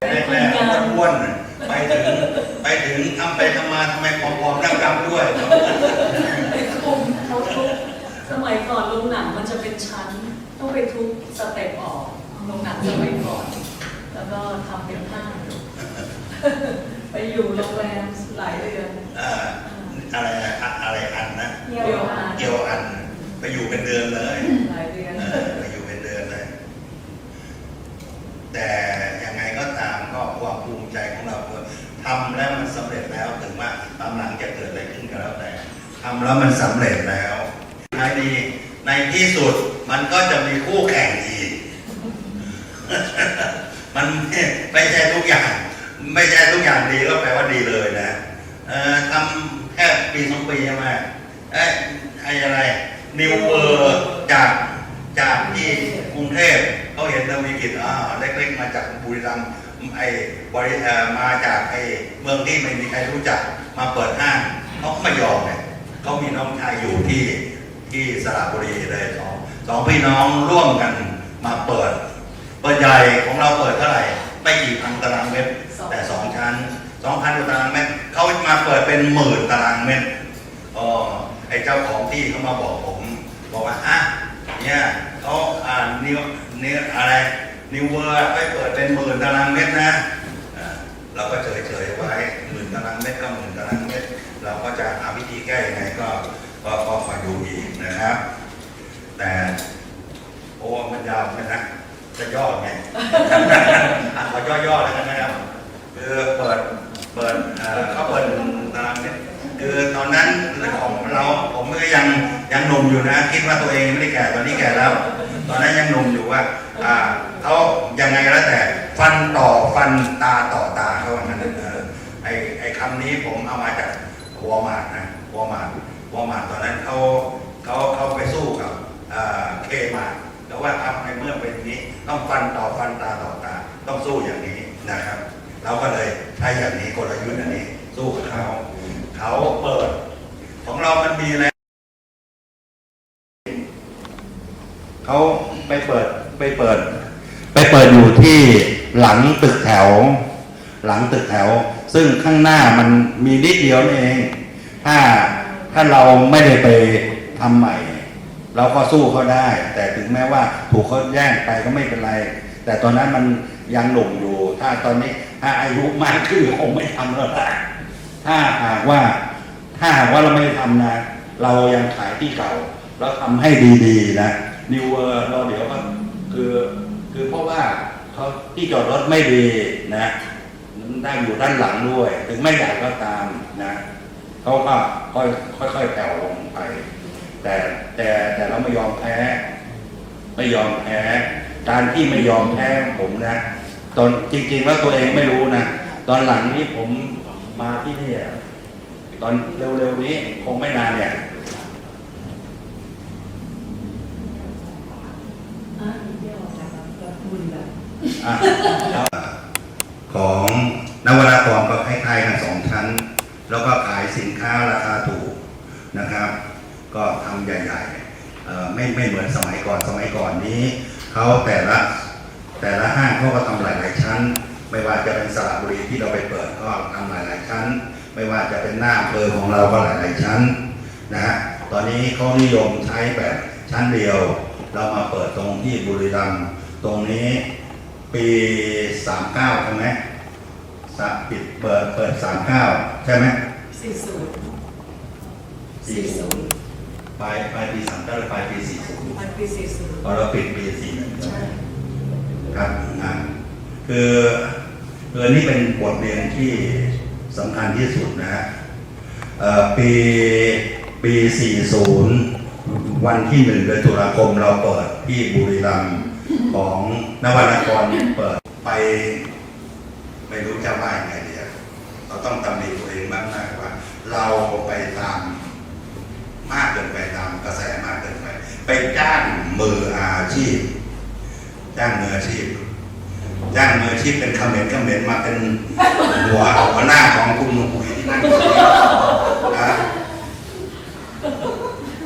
แรกๆอ้วนๆไปถึงไปถึงทำไปทำมาทำไมผอมๆนั่งดำด้วยไอ้คุมเขาทุบสมัยก่อนโรงหนังมันจะเป็นชั้น ต้องไปทุบสเต็ปออกโรงหนังสมัยก่อน แล้วก็ทำเป็นห้างไปอยู่โรงแรมหลายเดือนเอ่ออะไรอะอะไรอันนะ เกี่ยวอาเกี่ยวอันไปอยู่เป็นเดือนเลย หลายเดือน เออไปอยู่เป็นเดือนเลย แต่ยังไงก็ตามก็ความภูมิใจของเราคือทำแล้วมัน สำเร็จแล้วถึงว่าตามหลังจะเกิดอะไรขึ้นก็แล้วแต่ทำแล้วมันสำเร็จแล้วท้ายดีในที่สุดมันก็จะมีคู่แข่งอีก มันไม่ใช่ทุกอย่าง ไม่ใช่ทุกอย่างดีก็แปลว่าดีเลยนะทำแค่ปีสองปีใช่ไหมเอ้ยไอ้อะไรนิวเวอร์จากจากที่กรุงเทพ เขาเห็นเรามีกิจอ่าเล็กๆมาจากบุรีรัมย์ไอ้บริเอ่อมาจากไอ้เมืองที่ไม่มีใครรู้จักมาเปิดห้างเขาก็ไม่ยอมเนี่ยเขามีน้องชายอยู่ที่ที่สระบุรีเลยสองสองพี่น้องร่วมกันมาเปิดเปิดใหญ่ของเราเปิดเท่าไหร่ไม่กี่พันตารางเมตรแต่สองชั้นสองพันกว่าตารางเมตรเขามาเปิดเป็นหมื่นตารางเมตรอ๋อไอ้เจ้าของที่เขามาบอกผม บอกว่าอะเนี่ยเขาอ่านนิว นิวอะไรนิวเวอร์ไปเปิดเป็นหมื่นตารางเมตรนะเราก็เฉยเฉยๆไว้หมื่นตารางเมตรก็หมื่นตารางเมตร เราก็จะหาวิธีแก้ยังไงก็ก็ก็คอยดูอีกนะครับ แต่โอ้มันยาวเหมือนกันนะจะย่อไงอะขอย่อๆแล้วกันนะครับคือเปิดเปิดเขาเปิดตารางเนี่ยคือตอนนั้นของเราผมก็ยังยังหนุ่มอยู่นะ คิดว่าตัวเองไม่ได้แก่ตอนนี้แก่แล้ว ตอนนั้นยังหนุ่มอยู่ว่าอ่าเขายังไงก็แล้วแต่ ฟันต่อฟันตาต่อตาเขาว่างั้นเออไอไอคำนี้ผมเอามาจากวอลมาร์นะวอลมาร์วอมาร์ตอนนั้นเขาเขาเขาไปสู้กับอ่าเคมาร์แล้วว่าทำในเมื่อเป็นอย่างนี้ ต้องฟันต่อฟันตาต่อตา ต้องสู้อย่างนี้นะครับ เราก็เลยใช้อย่างนี้กลยุทธ์อันนี้ สู้กับเขาเขาเปิด ของเรามันมีอะไเขาไปเปิดไปเปิด ไปเปิดอยู่ที่หลังตึกแถว หลังตึกแถว ซึ่งข้างหน้ามันมีนิดเดียวนี่เอง ถ้าถ้าเราไม่ได้ไปทำใหม่ เราก็สู้เขาได้ แต่ถึงแม้ว่าถูกเขาแย่งไปก็ไม่เป็นไร แต่ตอนนั้นมันยังหนุ่มอยู่ ถ้าตอนนี้ถ้าอายุมากขึ้นคงไม่ทำแล้วล่ะถ้าหากว่าถ้าหากว่าเราไม่ทำนะ เรายังขายที่เก่า แล้วทำให้ดีๆนะ นิวเวอร์เราเดี๋ยวก็คือคือเพราะว่าเขาที่จอดรถไม่ดีนะได้อยู่ด้านหลังด้วย ถึงไม่ใหญ่ก็ตามนะเขาก็ค่อยค่อยๆแผ่วลงไป แต่แต่แต่เราไม่ยอมแพ้ ไม่ยอมแพ้ การที่ไม่ยอมแพ้ผมนะ ตอนจริงๆแล้วตัวเองไม่รู้นะตอนหลังนี้ผมมาที่นี่ตอนเร็วๆนี้คงไม่นานเนี่ย อะเที่ยวจากแบบบุญแบบ อะ ของนวรากรก็คล้ายๆกันสองชั้น แล้วก็ขายสินค้าราคาถูกนะครับ ก็ทำใหญ่ๆไม่ไม่เหมือนสมัยก่อนสมัยก่อนนี้เขาแต่ละแต่ละห้างเขาก็ทำหลายๆชั้น ไม่ว่าจะเป็นสระบุรีที่เราไปเปิดก็ทำหลายๆชั้น ไม่ว่าจะเป็นหน้าเภอของเราก็หลายๆชั้นนะฮะตอนนี้เขานิยมใช้แบบชั้นเดียว เรามาเปิดตรงที่บุรีรัมย์ตรงนี้ ปีสามเก้าใช่ไหมสะปิดเปิดเปิดสามเก้าใช่ไหมสี่ศูนย์สี่ศูนย์ปลายปลายปีสามเก้าหรือปลายปีสี่ศูนย์มันปีสี่ศูนย์พอเราปิดปีสี่หนึ่งใช่ครับอ่าคือคืออันนี้เป็นบทเรียนที่สำคัญที่สุดนะฮะเอ่อปีปีสี่ศูนย์วันที่หนึ่งเดือนตุลาคมเราเปิดที่บุรีรัมย์ ของนวนครเปิดไป ไม่รู้จะว่ายังไงเดีอะเราต้องตำหนิตัวเองบ้างนะว่า เราไปตามมากเกินไปตามกระแสมากเกินไป ไปจ้างมืออาชีพ จ้างมืออาชีพ จ้างมืออาชีพเป็นคอมเขมนต์คอมเขมนต์มาเป็นหัวหัวหน้าของกลุ่มหนุ่มปุ๋ยที่นั่นนะ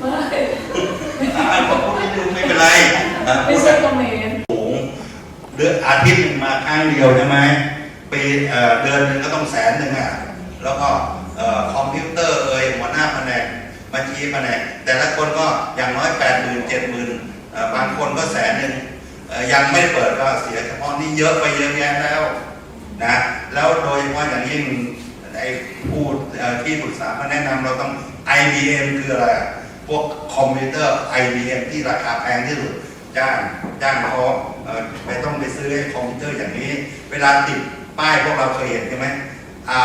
ไม่ อ่าผมพูดนิดนึงไม่เป็นไรอะ ไม่ใช่คอมเมนต์ สูงเเดียวใช่ไหมปีเดือนหนึงก็ต้องแสนหนึ่งอะแล้วก็คอมพิวเตอร์เอ่ยหัวหน้าแผนกบัญชีแผนกแต่ละคนก็อย่างน้อยแปดหมื่นเจ็ดหมื่นบางคนก็แสนหนึ่งยังไม่เปิดก็เสียเฉพาะนี่เยอะไปเยอะแยะแล้วนะแล้วโดยเฉพาะอย่างยิ่งไอ้ผู้ที่ปรึกษามาแนะนำเราต้อง IBM คืออะไรพวกคอมพิวเตอร์ IBM ที่ราคาแพงที่สุดจ้างจ้างเขา ไม่ต้องไปซื้อให้คอมพิวเตอร์อย่างนี้ เวลาติดป้ายพวกเราเคยเห็นใช่ไหมอ่า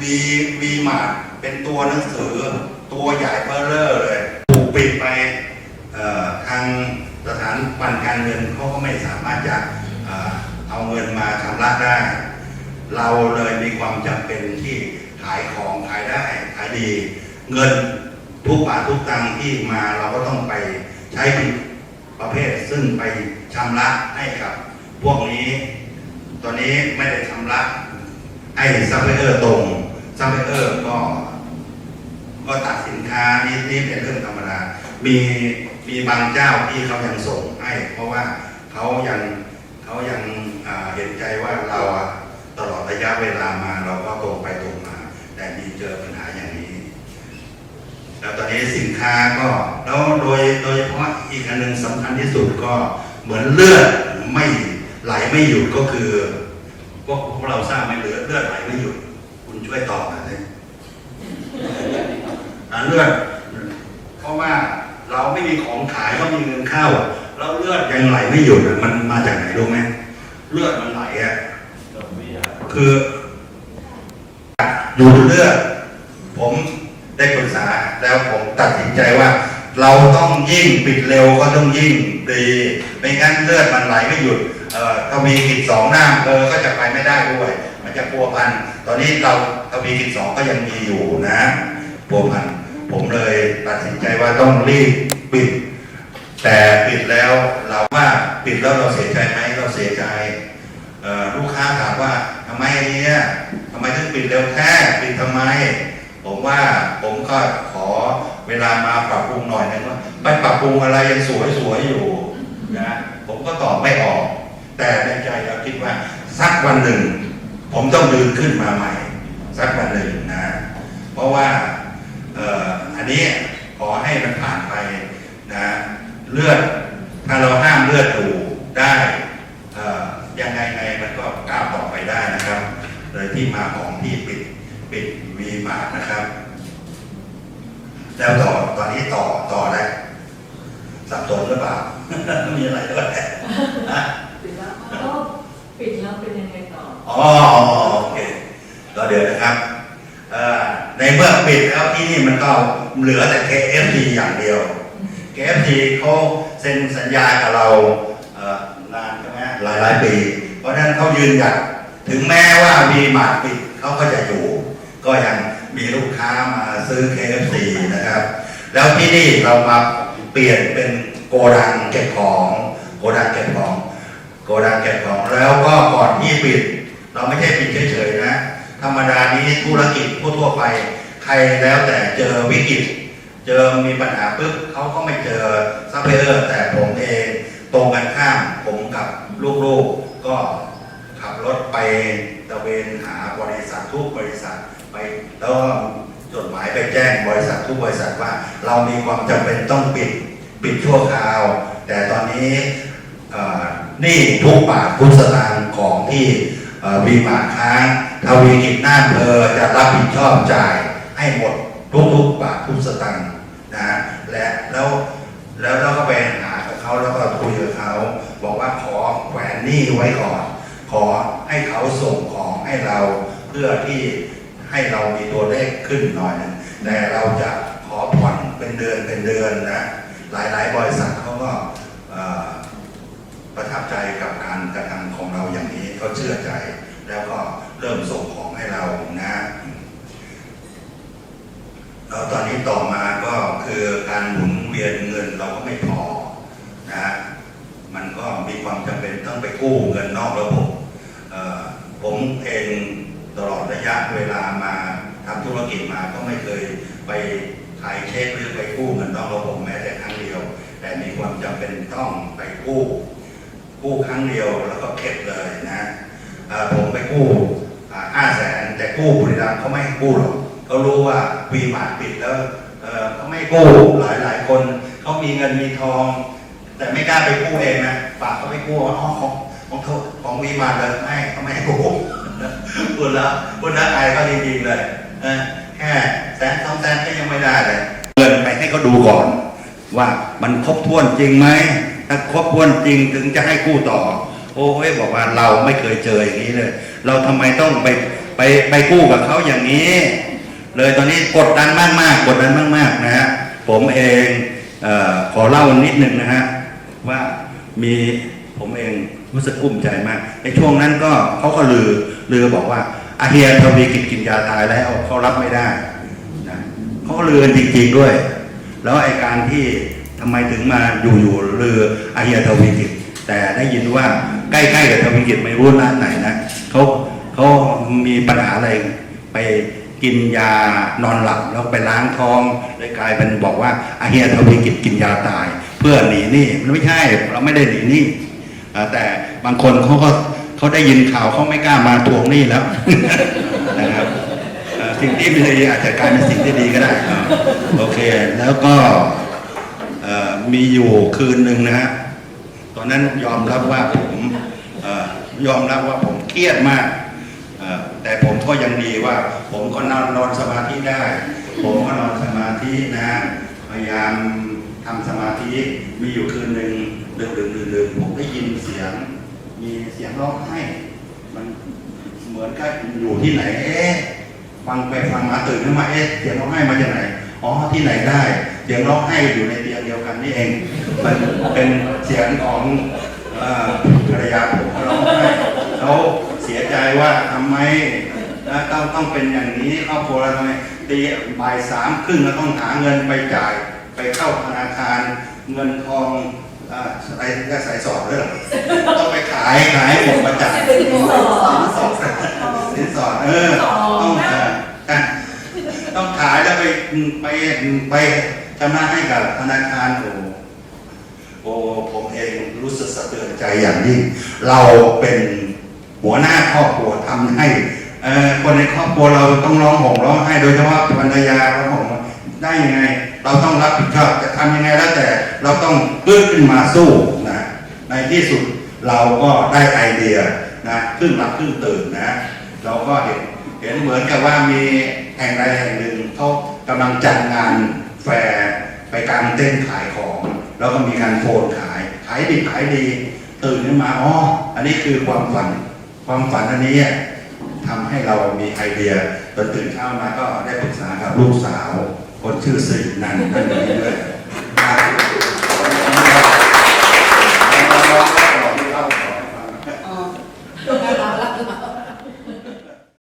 วีวีมาเป็นตัวหนังสือ ตัวใหญ่เบ้อเร่เลยถูกปิดไปทางสถานบันการเงินเขาก็ไม่สามารถจะเอาเงินมาชำระได้ เราเลยมีความจำเป็นที่ขายของขายได้ขายดี เงินทุกบาททุกตังค์ที่มาเราก็ต้องไปใช้ผิดประเภทซึ่งไป ชำระให้กับพวกนี้ ตอนนี้ไม่ได้ชำระให้ซัพพลายเออร์ตรงซัพพลายเออร์ก็ ก็ตัดสินค้านี่นี่เป็นเรื่องธรรมดา มีมีบางเจ้าที่เขายังส่งให้ เพราะว่าเขายังเขายังเห็นใจว่าเราอะตลอดระยะเวลามาเราก็ตรงไปตรงมา แต่มีเจอปัญหาอย่างนี้ แล้วตอนนี้สินค้าก็แล้วโดยโดยเฉพาะอีกอันหนึ่งสำคัญที่สุดก็ เหมือนเลือดไม่ไหลไม่หยุดก็คือพวกพวกเราทราบไหมเลือดเลือดไหลไม่หยุด คุณช่วยตอบหน่อยสิอ่าเลือดเพราะว่าเราไม่มีของขายก็มีเงินเข้าแล้วเลือดยังไหลไม่หยุดมันมาจากไหนรู้ไหมเลือดมันไหลอะคือดูดเลือดผมได้ปรึกษาแล้วผมตัดสินใจว่า เราต้องยิ่งปิดเร็วก็ต้องยิ่งดีไม่งั้นเลือดมันไหลไม่หยุดเอ่อทวีกิจสองหน้าเภอก็จะไปไม่ได้ด้วย มันจะพัวพันตอนนี้เราทวีกิจสองก็ยังมีอยู่นะพัวพันผมเลยตัดสินใจว่าต้องรีบปิด แต่ปิดแล้วเราว่าปิดแล้วเราเสียใจไหมเราเสียใจลูกค้าถามว่าทำไมเนี่ยทำไมถึงปิดเร็วแค่ปิดทำไม ผมว่าผมก็ขอ เวลามาปรับปรุงหน่อยนึงว่าไปปรับปรุงอะไรยังสวยสวยๆอยู่นะผมก็ตอบไม่ออก แต่ในใจเราคิดว่าสักวันหนึ่ง ผมต้องยืนขึ้นมาใหม่ สักวันหนึ่งนะ เพราะว่าเอออันนี้ขอให้มันผ่านไปนะเลือดถ้าเราห้ามเลือดอยู่ได้เอ่อยังไงไงมันก็ก้าวต่อไปได้นะครับ เลยที่มาของที่ปิดปิดวีมานะครับ แล้วต่อตอนนี้ต่อต่อได้สับสนหรือเปล่ามีอะไรด้วยนะปิดแล้วก็ปิดแล้วเป็นยังไงต่ออ๋อโอเคก็เดี๋ยวนะครับในเมื่อปิดแล้วที่นี่มันก็เหลือแต่ KFC อย่างเดียว KFC เขาเซ็นสัญญากับเรานานใช่ไหมหลายหลายปี เพราะฉะนั้นเขายืนหยัดถึงแม้ว่ามีมาร์ปิดเขาก็จะอยู่ ก็ยัง มีลูกค้ามาซื้อ KFC นะครับ แล้วที่นี่เรามาเปลี่ยนเป็นโกดังเก็บของ โกดังเก็บของ โกดังเก็บของแล้วก็ก่อนที่ปิด เราไม่ใช่ปิดเฉยๆนะ ธรรมดานี้ธุรกิจทั่วๆไป ใครแล้วแต่เจอวิกฤตเจอมีปัญหาปุ๊บเขาก็ไม่เจอซัพพลายเออร์แต่ผมเองตรงกันข้ามผมกับลูกๆก็ขับรถไปตะเวนหาบริษัททุกบริษัท ไปแล้วก็จดหมายไปแจ้งบริษัททุกบริษัทว่า เรามีความจำเป็นต้องปิดปิดชั่วคราว แต่ตอนนี้นี่ทุกบาททุกสตางค์ของที่วีมาค้างทวีกิจหน้าอำเภอจะรับผิดชอบจ่ายให้หมดทุกทุกๆบาททุกสตางค์นะฮะและแล้วแล้วเราก็ไปหากับเขาแล้วก็คุยกับเขาบอกว่าขอแขวนหนี้ไว้ก่อน ขอให้เขาส่งของให้เราเพื่อที่ ให้เรามีตัวเลขขึ้นหน่อยนึงแต่เราจะขอผ่อนเป็นเดือนเป็นเดือนนะหลายๆ บริษัทเขาก็ประทับใจกับการกระทำของเราอย่างนี้เขาเชื่อใจ แล้วก็เริ่มส่งของให้เรานะแล้วตอนนี้ต่อมาก็คือการหมุนเวียนเงินเราก็ไม่พอนะมันก็มีความจำเป็นต้องไปกู้เงินนอกระบบผมเอง ตลอดระยะเวลามาทำธุรกิจมาก็ไม่เคยไปถ่ายเช็คหรือไปกู้เงินนอกระบบแม้แต่ครั้งเดียว แต่มีความจำเป็นต้องไปกู้กู้ครั้งเดียวแล้วก็เก็บเลยนะผมไปกู้ห้าแสนแต่กู้บุรีรัมเขาไม่ให้กู้หรอกเขารู้ว่าวีมาร์ทปิดแล้วเขาไม่กู้หลายหลายคนเขามีเงินมีทอง แต่ไม่กล้าไปกู้เองนะฝากเขาไปกู้ว่าอ๋อของของของวีมาร์เลยไม่เขาไม่ให้กู้ พูดแล้วพูดแล้วไอเขาจริงๆเลยแค่แสนสองแสนก็ยังไม่ได้เลยเงินไปให้เขาดูก่อน ว่ามันครบถ้วนจริงไหมถ้าครบถ้วนจริงถึงจะให้กู้ต่อ โอ้ยบอกว่าเราไม่เคยเจออย่างนี้เลย เราทำไมต้องไปไปไปกู้กับเขาอย่างนี้ เลยตอนนี้กดดันมากมากกดดันมากมากนะฮะผมเองเออขอเล่านิดนึงนะฮะว่ามีผมเองรู้สึกกุ้มใจมากในช่วงนั้นก็เขาก็ลือ ลือบอกว่าอาเฮียทวีกิจกินยาตายแล้วเขารับไม่ได้นะเขาก็ลือนจริงๆด้วย แล้วไอการที่ทำไมถึงมาอยู่ๆลืออาเฮียทวีกิจ แต่ได้ยินว่าใกล้ๆกับทวีกิจไม่รู้ร้านไหนนะเขาเขามีปัญหาอะไรไปกินยานอนหลับแล้วไปล้างท้องเลยกลายเป็นบอกว่าอาเฮียทวีกิจกินยาตาย เพื่อหนีหนี้มันไม่ใช่เราไม่ได้หนีหนี้อ่แต่บางคนเขาก็ เขาได้ยินข่าวเขาไม่กล้ามาทวงหนี้แล้วนะครับสิ่งที่ไม่ดีอาจจะกลายเป็นสิ่งที่ดีก็ได้โอเค แล้วก็มีอยู่คืนหนึ่งนะฮะตอนนั้นยอมรับว่าผมอยอมรับว่าผมเครียดมากแต่ผมก็ยังดีว่า ผมก็นอนนอนสมาธิได้ ผมก็นอนสมาธินะพยายามทำสมาธิมีอยู่คืนหนึ่งดึกดึกดึกดึกผมได้ยินเสียง มีเสียงร้องไห้มันเหมือนกับอยู่ที่ไหนเอ๊ะฟังไปฟังมาตื่นขึ้นมาเอ๊ะเสียงร้องไห้มาจากไหนอ๋อที่ไหนได้ เสียงร้องไห้อยู่ในเตียงเดียวกันนี่เองมันเป็นเสียงของภรรยาผมเขาร้องไห้เขาเสียใจว่าทำไมนะต้องต้องเป็นอย่างนี้ครอบครัวเราทำไมตีบ่ายสามครึ่งเราต้องหาเงินไปจ่าย ไปเข้าธนาคารเงินทอง อ่ออะไรก็ใส่สอบด้วยเหรอต้องไปขายขายหมดมาจ่ายเป็นสองสอบสินสอดเออต้องต้องขายแล้วไปไปไปชำระให้กับธนาคารโอ้โอ้ผมเองรู้สึกสะเทือนใจอย่างยิ่งเราเป็นหัวหน้าครอบครัวทำให้คนในครอบครัวเราต้องร้องห่มร้องไห้โดยเฉพาะภรรยาร้องห่มได้ยังไง เราต้องรับผิดชอบจะทำยังไงแล้วแต่เราต้องพึ่งขึ้นมาสู้นะในที่สุดเราก็ได้ไอเดียนะครึ่งหลับครึ่งตื่นนะเราก็เห็นเห็นเหมือนกับว่ามีแห่งใดแห่งหนึ่งเขากำลังจัดงานแฟร์ไปกลางเต้นขายของ แล้วก็มีการโฟนขายขายดีขายดีตื่นขึ้นมาอ๋ออันนี้คือความฝัน ความฝันอันนี้ทำให้เรามีไอเดียตอนตื่นเช้ามาก็ได้ปรึกษากับลูกสาว คนชื่อสิรินันท์ท่านนี้ด้วย